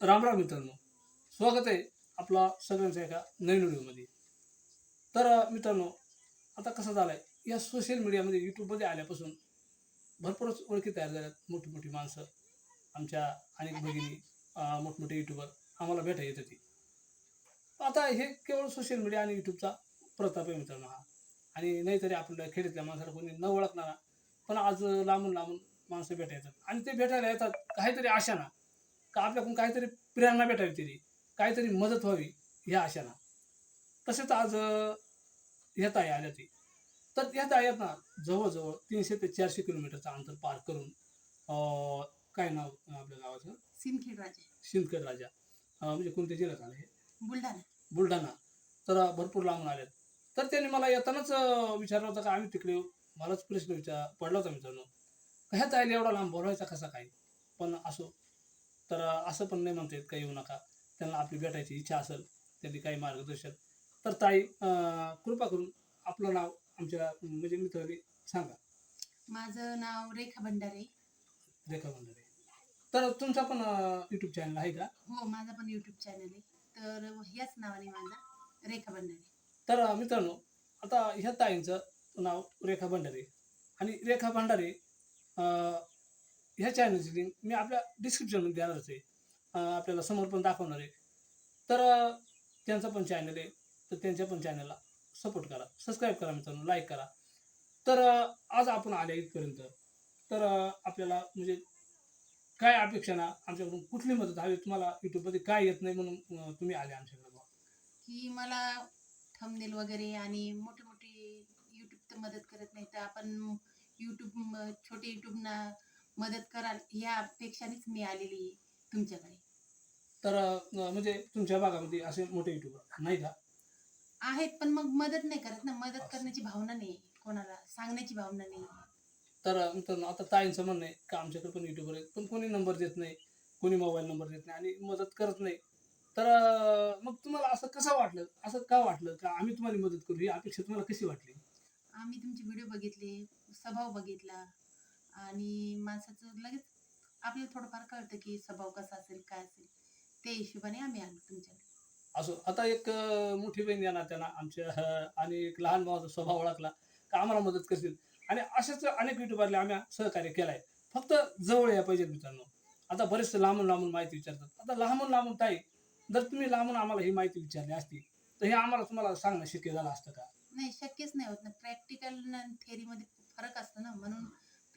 राम राम मित्रांनो. स्वागत आहे आपला सगळ्यांचा एका नवीन व्हिडिओमध्ये. तर मित्रांनो आता कसं झालं आहे या सोशल मीडियामध्ये यूट्यूबमध्ये आल्यापासून भरपूरच ओळखी तयार झाल्यात मोठी मोठी माणसं आमच्या अनेक भगिनी मोठमोठे यूट्यूबर आम्हाला भेटा येत होती. आता हे केवळ सोशल मीडिया आणि यूट्यूबचा प्रताप आहे मित्रांनो हा. आणि नाहीतरी आपल्या खेड्यातल्या माणसाला कोणी न ओळखणारा पण आज लांबून लांबून माणसं भेटा येतात. आणि ते भेटायला येतात काहीतरी आशाना. का आपल्याकडून काहीतरी प्रेरणा भेटावी तरी काहीतरी मदत व्हावी ह्या आशाना. तसेच आज ह्या ताई आल्या ती. तर ताई आहेत ना जवळजवळ तीनशे ते चारशे किलोमीटरचं अंतर पार करून काय नाव आपल्या गावाचं? सिंदखेड राजा. शिंदखेड राजा. म्हणजे कोणत्या जिल्ह्यात आलं बुलढाणा. बुलढाणा. तर भरपूर लांबून आलेत तर त्यांनी मला येतानाच विचारलं होतं का आम्ही तिकडे मलाच प्रश्न विचार पडला होता मित्रांनो. ह्या ताईला एवढा लांब बोलवायचा कसा काय? पण असो तर असं पण नाही म्हणता येत काही येऊ नका. त्यांना आपली भेटायची इच्छा असेल त्यांनी काही मार्गदर्शन. तर ताई कृपा करून आपलं नाव आमच्या म्हणजे मित्रांनी सांगा. माझं नाव रेखा भंडारे. रेखा भंडारे. तर तुमचा पण यूट्यूब चॅनल आहे का? हो माझा पण युट्यूब चॅनल आहे. तर ह्याच नावाने माझा रेखा भंडारे. तर मित्रांनो आता ह्या ताईंचं नाव रेखा भंडारे. आणि रेखा भंडारे अं, ह्या चॅनलची लिंक मी आपल्या डिस्क्रिप्शनमध्ये देणारच आहे आपल्याला समोर पण दाखवणार आहे. तर त्यांचं पण चॅनल आहे. तर त्यांच्या पण चॅनलला सपोर्ट करा. सबस्क्राईब करा मित्रांनो. लाईक करा. तर आज आपण आले इथपर्यंत. तर आपल्याला म्हणजे काय अपेक्षा ना आमच्याकडून कुठली मदत हवी तुम्हाला युट्यूबमध्ये काय येत नाही म्हणून तुम्ही आले आमच्याकडे की मला थंबनेल वगैरे आणि मोठे मोठे यूट्यूब तर मदत करत नाही तर आपण युट्यूब छोटे यूट्यूबना मदत कराल ह्या अपेक्षानेच मी आलेली आहे तुमच्याकडे. तर अं, म्हणजे तुमच्या भागामध्ये असे मोठे युट्यूबर नाही का? आहेत पण मग मदत नाही करत ना. मदत करण्याची भावना नाही कोणाला. सांगण्याची भावना नाही. तर अं, मित्रांनो आता ताईंचं म्हणणं आहे का आमच्याकडे पण युट्यूबर आहेत पण कोणी नंबर देत नाही कोणी मोबाईल नंबर देत नाही आणि मदत करत नाही. तर अं, मग तुम्हाला असं कसं वाटलं? असं का वाटलं? का आम्ही तुम्हाला मदत करू? ही अपेक्षा तुम्हाला कशी वाटली? आम्ही तुमचे व्हिडिओ बघितले स्वभाव बघितला. आणि माणसाचं लगेच आपल्याला थोडंफार कळतं की स्वभाव कसा असेल काय असेल त्या हिशोबाने आम्ही आलो तुमच्याकडे. असो आता एक अं, मोठी बहीण येणार त्यांना आमच्या अं, आणि एक लहान भावाचा स्वभाव ओळखला का आम्हाला मदत करतील आणि अशाच अनेक युट्यूबरले आम्ही सहकार्य केलाय. फक्त जवळ या पाहिजे मित्रांनो. आता बरेचसे लांबून लांबून माहिती विचारतात. आता लांबून लांबून ताई जर तुम्ही लांबून आम्हाला ही माहिती विचारली असती तर हे आम्हाला तुम्हाला सांगणं शक्य झालं असतं का? नाही शक्यच नाही होत ना. प्रॅक्टिकल आणि थेअरीमध्ये फरक असतो ना. म्हणून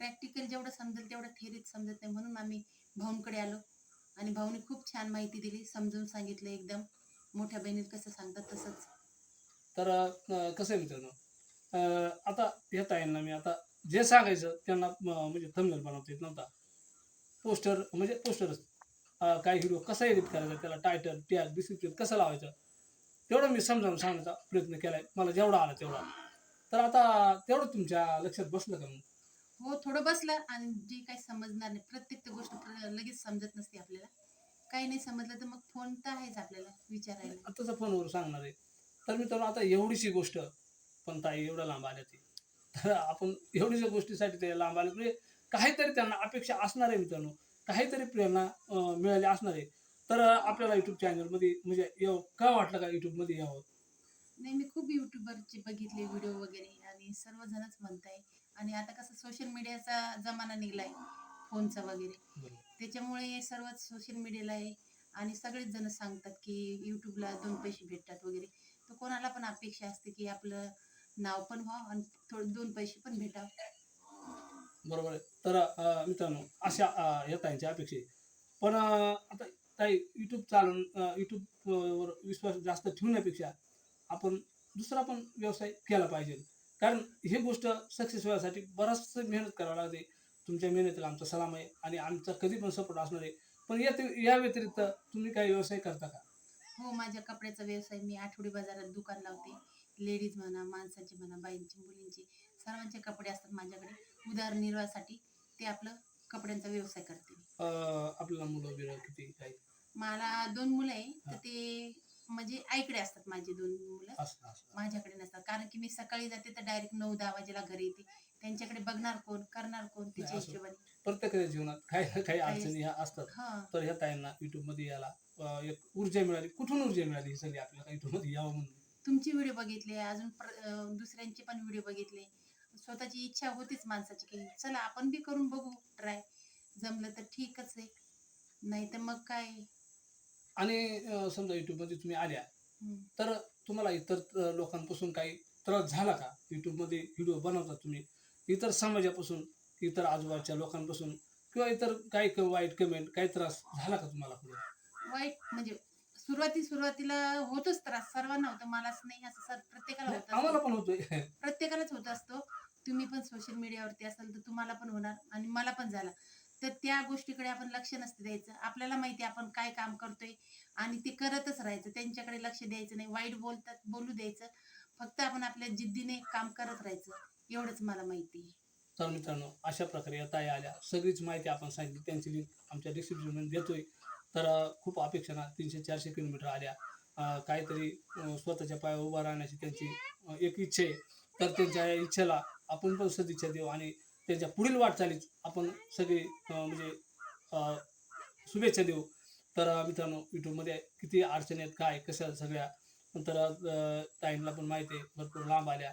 प्रॅक्टिकल जेवढं समजेल तेवढं थेरीत समजत नाही. म्हणून आम्ही भाऊंकडे आलो आणि भाऊने खूप छान माहिती दिली समजून सांगितलं एकदम. मोठ्या बहिणी कसं सांगतात तसंच. तर अं, कसं आहे मित्रांनो? अं, आता या ताईंना मी. आता जे सांगायचं त्यांना म- म्हणजे थंबनेल बनवता येत नव्हता. पोस्टर म्हणजे पोस्टरच काही हिरो कसा एडिट करायचा त्याला टायटल टॅग डिस्क्रिप्शन कसं लावायचं तेवढं मी समजावून सांगण्याचा प्रयत्न केलाय. मला जेवढा आला तेवढा. तर आता तेवढं तुमच्या लक्षात बसलं का मग? हो थोडं बसलं आणि जे काही समजणार नाही प्रत्येक तर गोष्ट लगेच समजत नसते आपल्याला. काही नाही समजलं तर मग फोन तर आहेच आपल्याला विचारायला. आताचा फोनवर सांगणार आहे. तर मित्रांनो आता एवढीशी गोष्ट पण ताई एवढं लांब आल्या ती. तर आपण एवढीशा गोष्टीसाठी ते लांब आले. म्हणजे काहीतरी त्यांना अपेक्षा असणार आहे मित्रांनो. काहीतरी प्रेरणा मिळाली असणार आहे. तर आपल्याला युट्यूब चॅनलमध्ये म्हणजे येऊ का वाटलं का युट्यूबमध्ये यावं? नाही मी खूप युट्यूबरचे बघितले व्हिडिओ वगैरे आणि सर्वजणच म्हणताय. आणि आता कसं सोशल मीडियाचा जमाना निघलाय फोनचा वगैरे. त्याच्यामुळे सर्वच सोशल मीडियाला आहे आणि सगळेच जण सांगतात की यूट्यूबला दोन पैसे भेटतात वगैरे. तर कोणाला पण अपेक्षा असते की आपलं नाव पण व्हावं आणि थोडं दोन पैसे पण भेटावं. बरोबर आहे. तर मित्रांनो अशा या ताईंच्या अपेक्षा पण आता ताई युट्यूब चालून युट्यूब वर विश्वास जास्त ठेवण्यापेक्षा आपण दुसरा पण व्यवसाय केला पाहिजे. कारण ही गोष्ट सक्सेस व्हायसाठी बराच मेहनत करावं लागते. तुमच्या मेहनतीला आमचा सलाम आहे आणि आमचा कधी पण सपोर्ट असणार आहे. पण या या व्यतिरिक्त तुम्ही काही व्यवसाय करता का? हो माझ्या कपड्याचा व्यवसाय मी आठवडी बाजारात दुकान लावते. लेडीज म्हणा माणसाची म्हणा बाईंची मुलींची सर्वांचे कपडे असतात माझ्याकडे. उदरनिर्वाहासाठी ते आपलं कपड्यांचा व्यवसाय करते आपल्याला मुलं किती काही मला दोन मुलं आहे. तर. ते म्हणजे आईकडे असतात माझे दोन मुलं. असं असं. माझ्याकडे नसतात. कारण की मी सकाळी जाते तर डायरेक्ट नऊ दहा वाजेला घरी येते. त्यांच्याकडे बघणार कोण करणार कोण त्याच्या असं- हिशोबाने. प्रत्येकाच्या जीवनात काही काही अडचणी ह्या असतात. हा. तर ह्या ताईंना युट्यूबमध्ये यायला अं, एक ऊर्जा मिळाली. कुठून ऊर्जा मिळाली ही सगळी आपल्याला युट्यूबमध्ये यावं म्हणून? तुमचे व्हिडिओ बघितले अजून प्र- अं, दुसऱ्यांचे पण व्हिडिओ बघितले स्वतःची इच्छा होतीच माणसाची की चला आपण बी करून बघू ट्राय जमलं तर ठीकच आहे. नाही तर मग काय? आणि अं, समजा युट्यूबमध्ये तुम्ही आल्या हम्म. तर तुम्हाला इतर अं, लोकांपासून काही त्रास झाला का? युट्यूबमध्ये व्हिडिओ बनवता तुम्ही इतर समाजापासून इतर आजूबाजूच्या लोकांपासून किंवा इतर काही क- वाईट कमेंट काही त्रास झाला का तुम्हाला पुढे? वाईट म्हणजे सुरुवाती सुरुवातीला होतोच त्रास सर्वांना होतं. मलाच नाही असं सर प्रत्येकाला होत आम्हाला असतं. पण होतोय. प्रत्येकालाच होत असतो. तुम्ही पण सोशल मीडियावरती असाल तर तुम्हाला पण होणार आणि मला पण झाला. तर त्या गोष्टीकडे आपण लक्ष नसतं द्यायचं. आपल्याला माहिती आहे आपण काय काम करतोय आणि ते करतच राहायचं. त्यांच्याकडे लक्ष द्यायचं नाही. वाईट बोलतात बोलू द्यायचं. फक्त आपण आपल्या जिद्दीने काम करत राहायचं. एवढंच मला माहिती आहे. तर मित्रांनो अशा प्रकारे आता आल्या. सगळीच माहिती आपण सांगितली. त्यांची लिंक आमच्या डिस्क्रिप्शनमध्ये देतोय. तर खूप अपेक्षा ना तीनशे चारशे किलोमीटर आल्या. काहीतरी स्वतःच्या पायावर उभा राहण्याची त्यांची एक इच्छा आहे. तर त्यांच्या इच्छेला आपण पण सदिच्छा देऊ आणि त्यांच्या पुढील वाटचालीत आपण सगळे म्हणजे शुभेच्छा देऊ. तर मित्रांनो युट्यूबमध्ये किती अडचणी आहेत काय कशा सगळ्या तर ताईंना पण माहिती आहे भरपूर लांब आल्या.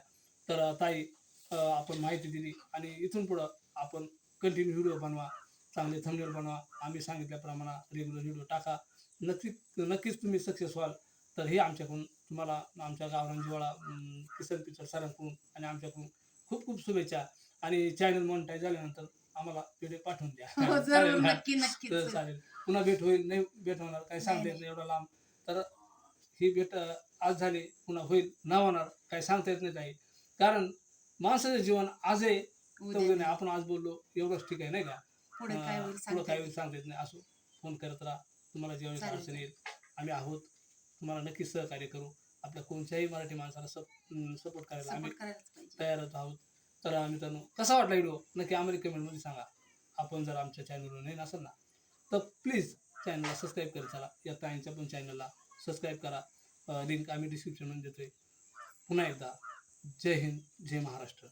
तर ताई आपण माहिती दिली आणि इथून पुढं आपण कंटिन्यू व्हिडिओ बनवा चांगले थंबनेल बनवा. आम्ही सांगितल्याप्रमाणे रेग्युलर व्हिडिओ टाका. नक्की नक्कीच तुम्ही सक्सेस व्हाल. तर हे आमच्याकडून तुम्हाला आमच्या गावरांजीवाळा किसन पिक्चर सरांकडून आणि आमच्याकडून खूप खूप शुभेच्छा. आणि चॅनल मॉनिटाईज झाल्यानंतर आम्हाला व्हिडिओ पाठवून द्या. हो चालेल जरूर. ना? नक्की नक्की तर चालेल. पुन्हा भेट होईल नाही भेट होणार काही सांगता येत नाही एवढा लांब. तर ही भेट अं, आज झाली पुन्हा होईल ना होणार काही सांगता येत नाही ताई कारण माणसाचं जीवन आज आहे तर उद्या नाही. आपण आज बोललो एवढंच ठीक आहे नाही का? पुढे काय होईल पुढं सांगता काय येईल. होईल सांगता येत नाही. असो फोन करत राहा. तुम्हाला ज्यावेळेस चालेल. अडचण येईल. आम्ही आहोत. तुम्हाला नक्कीच सहकार्य करू. आपल्या कोणत्याही मराठी माणसाला सपोर्ट करायला आम्ही सपोर्ट करायलाच पाहिजे. तयारच आहोत. तर आम्ही मित्रांनो कसा वाटला व्हिडिओ नक्की आम्हाला कमेंटमध्ये सांगा. आपण जर आमच्या चॅनलवर नाही नसेल ना तर प्लीज चॅनलला सबस्क्राईब करत चला. या ताईंच्या पण चॅनलला सबस्क्राईब करा. लिंक आम्ही डिस्क्रिप्शनमध्ये देतोय. पुन्हा एकदा जय हिंद जय महाराष्ट्र.